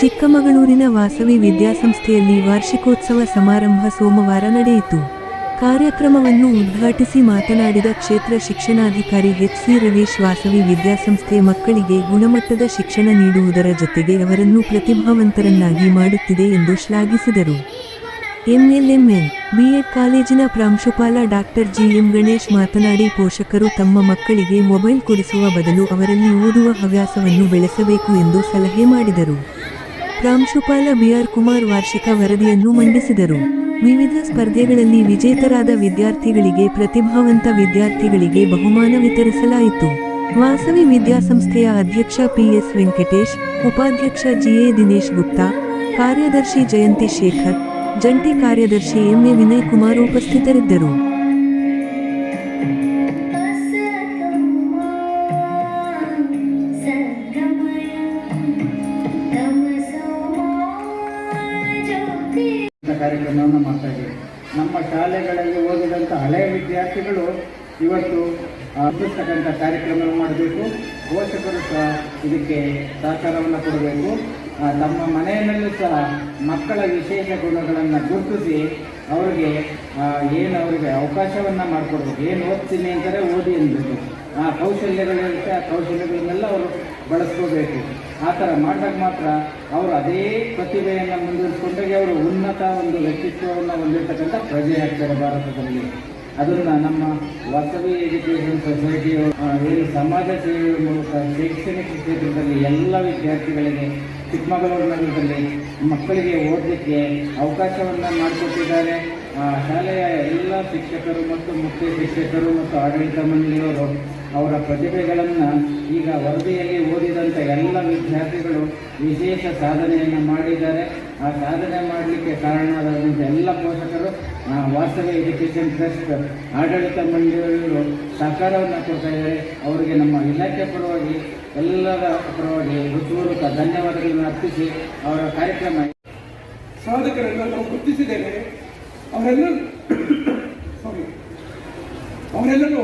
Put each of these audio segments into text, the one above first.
ಚಿಕ್ಕಮಗಳೂರಿನ ವಾಸವಿ ವಿದ್ಯಾಸಂಸ್ಥೆಯಲ್ಲಿ ವಾರ್ಷಿಕೋತ್ಸವ ಸಮಾರಂಭ ಸೋಮವಾರ ನಡೆಯಿತು. ಕಾರ್ಯಕ್ರಮವನ್ನು ಉದ್ಘಾಟಿಸಿ ಮಾತನಾಡಿದ ಕ್ಷೇತ್ರ ಶಿಕ್ಷಣಾಧಿಕಾರಿ ಎಚ್ ಸಿ ರವೀಶ್ ವಾಸವಿ ವಿದ್ಯಾಸಂಸ್ಥೆ ಮಕ್ಕಳಿಗೆ ಗುಣಮಟ್ಟದ ಶಿಕ್ಷಣ ನೀಡುವುದರ ಜೊತೆಗೆ ಅವರನ್ನು ಪ್ರತಿಭಾವಂತರನ್ನಾಗಿ ಮಾಡುತ್ತಿದೆ ಎಂದು ಶ್ಲಾಘಿಸಿದರು. ಎಂಎಲ್ಎಂಎನ್, ಬಿಎಡ್ ಕಾಲೇಜಿನ ಪ್ರಾಂಶುಪಾಲ ಡಾಕ್ಟರ್ ಜಿ ಎಂ ಗಣೇಶ್ ಮಾತನಾಡಿ, ಪೋಷಕರು ತಮ್ಮ ಮಕ್ಕಳಿಗೆ ಮೊಬೈಲ್ ಕೊಡಿಸುವ ಬದಲು ಅವರಲ್ಲಿ ಓದುವ ಹವ್ಯಾಸವನ್ನು ಬೆಳೆಸಬೇಕು ಎಂದು ಸಲಹೆ ಮಾಡಿದರು. ಪ್ರಾಂಶುಪಾಲ ಬಿಆರ್ ಕುಮಾರ್ ವಾರ್ಷಿಕ ವರದಿಯನ್ನು ಮಂಡಿಸಿದರು. ವಿವಿಧ ಸ್ಪರ್ಧೆಗಳಲ್ಲಿ ವಿಜೇತರಾದ ವಿದ್ಯಾರ್ಥಿಗಳಿಗೆ ಪ್ರತಿಭಾವಂತ ವಿದ್ಯಾರ್ಥಿಗಳಿಗೆ ಬಹುಮಾನ ವಿತರಿಸಲಾಯಿತು. ವಾಸವಿ ವಿದ್ಯಾಸಂಸ್ಥೆಯ ಅಧ್ಯಕ್ಷ ಪಿಎಸ್ ವೆಂಕಟೇಶ್, ಉಪಾಧ್ಯಕ್ಷ ಜಿಎ ದಿನೇಶ್ ಗುಪ್ತಾ, ಕಾರ್ಯದರ್ಶಿ ಜಯಂತಿ ಶೇಖರ್, ಜಂಟಿ ಕಾರ್ಯದರ್ಶಿ ಎಂಎ ವಿನಯ್ ಕುಮಾರ್ ಉಪಸ್ಥಿತರಿದ್ದರು. ಕಾರ್ಯಕ್ರಮವನ್ನು ಮಾಡ್ತಾ ಇದ್ದೀವಿ. ನಮ್ಮ ಶಾಲೆಗಳಲ್ಲಿ ಓದಿದಂಥ ಹಳೆಯ ವಿದ್ಯಾರ್ಥಿಗಳು ಇವತ್ತು ಅರ್ಪಿಸ್ತಕ್ಕಂಥ ಕಾರ್ಯಕ್ರಮ ಮಾಡಬೇಕು. ಪೋಷಕರು ಸಹ ಇದಕ್ಕೆ ಸಹಕಾರವನ್ನು ಕೊಡಬೇಕು. ನಮ್ಮ ಮನೆಯಲ್ಲೂ ಸಹ ಮಕ್ಕಳ ವಿಶೇಷ ಗುಣಗಳನ್ನು ಗುರುತಿಸಿ ಅವರಿಗೆ ಏನು ಅವರಿಗೆ ಅವಕಾಶವನ್ನು ಮಾಡಿಕೊಡ್ಬೇಕು. ಏನು ಓದ್ತೀನಿ ಅಂತಾರೆ ಓದಿ ಅನ್ಬೇಕು ಆ ಕೌಶಲ್ಯಗಳಿರುತ್ತೆ, ಆ ಕೌಶಲ್ಯಗಳನ್ನೆಲ್ಲ ಅವರು ಬಳಸ್ಕೋಬೇಕು. ಆ ಥರ ಮಾಡಿದಾಗ ಮಾತ್ರ ಅವರು ಅದೇ ಪ್ರತಿಭೆಯನ್ನು ಮುಂದುವರಿಸ್ಕೊಂಡಾಗ ಅವರು ಉನ್ನತ ಒಂದು ವ್ಯಕ್ತಿತ್ವವನ್ನು ಹೊಂದಿರತಕ್ಕಂಥ ಪ್ರಜೆ ಆಗ್ತಾರೆ ಭಾರತದಲ್ಲಿ. ಅದನ್ನು ನಮ್ಮ ವಾಸವಿ ಎಜುಕೇಷನ್ ಸೊಸೈಟಿಯು ಆ, ಏನು ಸಮಾಜ ಸೇವೆ ಮೂಲಕ ಶೈಕ್ಷಣಿಕ ಕ್ಷೇತ್ರದಲ್ಲಿ ಎಲ್ಲ ವಿದ್ಯಾರ್ಥಿಗಳಿಗೆ ಚಿಕ್ಕಮಗಳೂರು ನಗರದಲ್ಲಿ ಮಕ್ಕಳಿಗೆ ಓದಲಿಕ್ಕೆ ಅವಕಾಶವನ್ನು ಮಾಡಿಕೊಟ್ಟಿದ್ದಾರೆ. ಶಾಲೆಯ ಎಲ್ಲ ಶಿಕ್ಷಕರು ಮತ್ತು ಮುಖ್ಯ ಶಿಕ್ಷಕರು ಮತ್ತು ಆಡಳಿತ ಮಂಡಳಿಯವರು ಅವರ ಪ್ರತಿಭೆಗಳನ್ನು ಈಗ ವರದಿಯಲ್ಲಿ ಓದಿದಂಥ ಎಲ್ಲ ವಿದ್ಯಾರ್ಥಿಗಳು ವಿಶೇಷ ಸಾಧನೆಯನ್ನು ಮಾಡಿದ್ದಾರೆ. ಆ ಸಾಧನೆ ಮಾಡಲಿಕ್ಕೆ ಕಾರಣವಾದಂಥ ಎಲ್ಲ ಪೋಷಕರು ವಾಸ್ತವ ಎಜುಕೇಷನ್ ಟ್ರಸ್ಟ್, ಆಡಳಿತ ಮಂಡಳಿಯವರು ಸಹಕಾರವನ್ನು ಕೊಡ್ತಾ ಅವರಿಗೆ ನಮ್ಮ ಇಲಾಖೆ ಪರವಾಗಿ, ಎಲ್ಲರ ಪರವಾಗಿ ಹೃತ್ಪೂರ್ವಕ ಧನ್ಯವಾದಗಳನ್ನು ಅರ್ಪಿಸಿ ಅವರ ಕಾರ್ಯಕ್ರಮ. ಸಾಧಕರನ್ನು ನಾವು ಗುರುತಿಸಿದ್ದೇವೆ. ಅವರೆಲ್ಲರೂ ಅವರೆಲ್ಲರೂ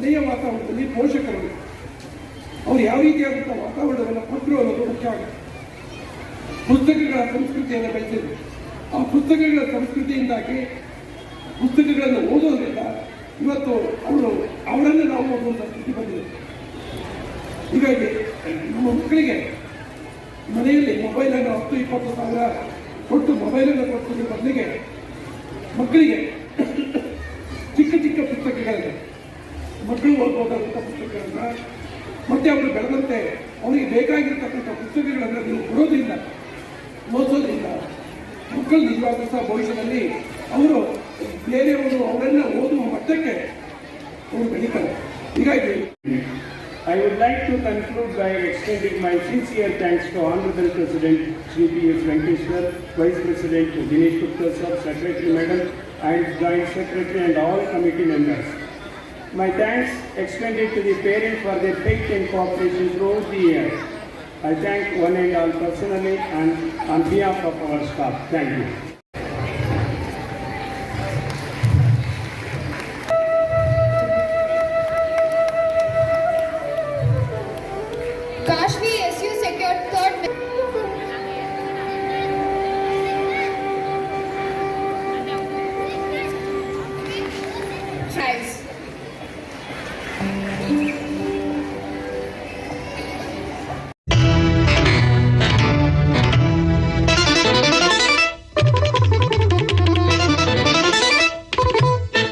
ಮನೆಯ ವಾತಾವರಣದಲ್ಲಿ ಪೋಷಕರು. ಅವರು ಯಾವ ರೀತಿಯಾದಂಥ ವಾತಾವರಣವನ್ನು ಕೊಟ್ಟರು ಅನ್ನೋದು ಮುಖ್ಯ ಆಗುತ್ತೆ. ಪುಸ್ತಕಗಳ ಸಂಸ್ಕೃತಿಯನ್ನು ಬೆಳೆಸಿದ್ರು. ಆ ಪುಸ್ತಕಗಳ ಸಂಸ್ಕೃತಿಯಿಂದಾಗಿ ಪುಸ್ತಕಗಳನ್ನು ಓದೋದ್ರಿಂದ ಇವತ್ತು ಅವರು, ಅವರನ್ನು ನಾವು ಓದುವಂಥ ಸ್ಥಿತಿ ಬಂದಿದೆ. ಹೀಗಾಗಿ ನಮ್ಮ ಮಕ್ಕಳಿಗೆ ಮನೆಯಲ್ಲಿ ಮೊಬೈಲನ್ನು ಹತ್ತು, ಇಪ್ಪತ್ತು ಸಾವಿರ ಕೊಟ್ಟು ಮೊಬೈಲನ್ನು ಕೊಡ್ತಿದ್ದ ಬದಲಿಗೆ ಮಕ್ಕಳಿಗೆ ಚಿಕ್ಕ ಚಿಕ್ಕ ಪುಸ್ತಕಗಳನ್ನ ಮಕ್ಕಳು ಓದ್ಬೋದಾದಂಥ ಪುಸ್ತಕಗಳನ್ನ ಮತ್ತೆ ಅವರು ಬೆಳೆದಂತೆ ಅವರಿಗೆ ಬೇಕಾಗಿರ್ತಕ್ಕಂಥ ಪುಸ್ತಕಗಳನ್ನು ನೀವು ಕೊಡೋದ್ರಿಂದ ಓದಿಸೋದ್ರಿಂದ ಮಕ್ಕಳು ನಿಜವಾದಂತಹ ಭವಿಷ್ಯದಲ್ಲಿ ಅವರು ಬೇರೆಯವರು ಅವರನ್ನು ಓದುವ ಮಟ್ಟಕ್ಕೆ ಅವರು ಬೆಳೀತಾರೆ ಹೀಗಾಗಿ I would like to conclude by extending my sincere thanks to Honorable President Shri P.S. Venkateshwar, Vice President Dinesh Gupta Sir, Secretary Madam, and Joint Secretary and all committee members. My thanks extended to the parents for their faith and cooperation throughout the year. I thank one and all personally and on behalf of our staff. Thank you.